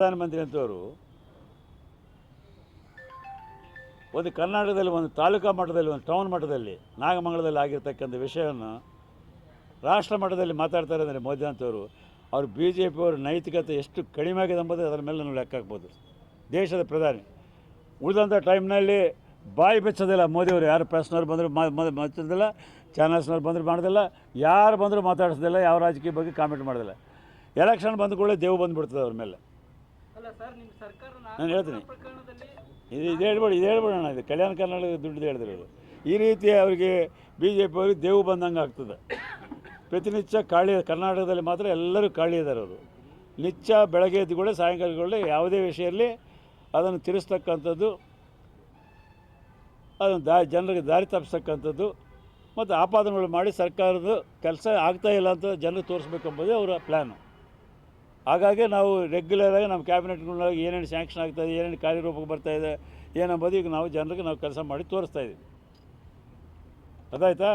ಪ್ರಧಾನಮಂತ್ರಿ ಅಂತವರು ಒಂದು ಕರ್ನಾಟಕದಲ್ಲಿ ಒಂದು ತಾಲೂಕಾ ಮಟ್ಟದಲ್ಲಿ ಒಂದು ಟೌನ್ ಮಟ್ಟದಲ್ಲಿ ನಾಗಮಂಗಲದಲ್ಲಿ ಆಗಿರ್ತಕ್ಕಂಥ ವಿಷಯವನ್ನು ರಾಷ್ಟ್ರ ಮಟ್ಟದಲ್ಲಿ ಮಾತಾಡ್ತಾರೆ ಅಂದರೆ ಮೋದಿ ಅಂತವರು, ಅವರು ಬಿ ಜೆ ಪಿಯವ್ರ ನೈತಿಕತೆ ಎಷ್ಟು ಕಡಿಮೆ ಆಗಿದೆ ಎಂಬುದು ಅದರ ಮೇಲೆ ನಾವು ಲೆಕ್ಕ ಹಾಕ್ಬೋದು. ದೇಶದ ಪ್ರಧಾನಿ. ಉಳಿದಂಥ ಟೈಮ್ನಲ್ಲಿ ಬಾಯಿ ಬೆಚ್ಚೋದಿಲ್ಲ ಮೋದಿಯವರು, ಯಾರು ಪ್ರೆಸ್ನವ್ರು ಬಂದರೂ ಮಾತಾಡೋದಿಲ್ಲ ಚಾನಲ್ಸ್ನವ್ರು ಬಂದರೂ ಮಾಡೋದಿಲ್ಲ, ಯಾರು ಬಂದರೂ ಮಾತಾಡಿಸೋದಿಲ್ಲ ಯಾವ ರಾಜಕೀಯ ಬಗ್ಗೆ ಕಾಮೆಂಟ್ ಮಾಡೋದಿಲ್ಲ. ಎಲೆಕ್ಷನ್ ಬಂದ ಕೂಡಲೇ ದೇವು ಬಂದುಬಿಡ್ತದೆ ಅವ್ರ ಮೇಲೆ. ನಾನು ಹೇಳ್ತೀನಿ. ಇದು ಇದು ಹೇಳ್ಬೇಡಿ ಇದು ಹೇಳ್ಬೋಣ ಇದು. ಕಲ್ಯಾಣ ಕರ್ನಾಟಕದ ದುಡ್ಡು ಹೇಳಿದ್ರು ಈ ರೀತಿ ಅವರಿಗೆ ಬಿ ಜೆ ಪಿ ಅವ್ರಿಗೆ ದೇವು ಬಂದಂಗೆ ಆಗ್ತದೆ. ಪ್ರತಿನಿತ್ಯ ಕಾಳಿ ಕರ್ನಾಟಕದಲ್ಲಿ ಮಾತ್ರ ಎಲ್ಲರೂ ಕಾಳಿ ಇದ್ದಾರೆ ಅವರು. ನಿತ್ಯ ಬೆಳಗ್ಗೆ ಎದ್ದು ಕೂಡ ಸಾಯಂಕಾಲಗಳೇ ಯಾವುದೇ ವಿಷಯದಲ್ಲಿ ಅದನ್ನು ತಿರ್ಸ್ತಕ್ಕಂಥದ್ದು ಅದನ್ನು ದಾ ಜನರಿಗೆ ದಾರಿ ತಪ್ಪಿಸ್ತಕ್ಕಂಥದ್ದು ಮತ್ತು ಆಪಾದನೆಗಳು ಮಾಡಿ ಸರ್ಕಾರದ ಕೆಲಸ ಆಗ್ತಾ ಇಲ್ಲ ಅಂತ ಜನರು ತೋರಿಸ್ಬೇಕೆಂಬುದೇ ಅವರ ಪ್ಲ್ಯಾನು ಹಾಗಾಗಿ ನಾವು ರೆಗ್ಯುಲರಾಗಿ ನಮ್ಮ ಕ್ಯಾಬಿನೆಟ್ಗಳೊಳಗೆ ಏನೇನು ಸ್ಯಾಂಕ್ಷನ್ ಆಗ್ತಾಯಿದೆ ಏನೇನು ಕಾರ್ಯರೂಪಕ್ಕೆ ಬರ್ತಾ ಇದೆ ಏನಂಬುದು ಈಗ ನಾವು ಜನರಿಗೆ ನಾವು ಕೆಲಸ ಮಾಡಿ ತೋರಿಸ್ತಾ ಇದ್ದೀವಿ ಅದಾಯ್ತಾ?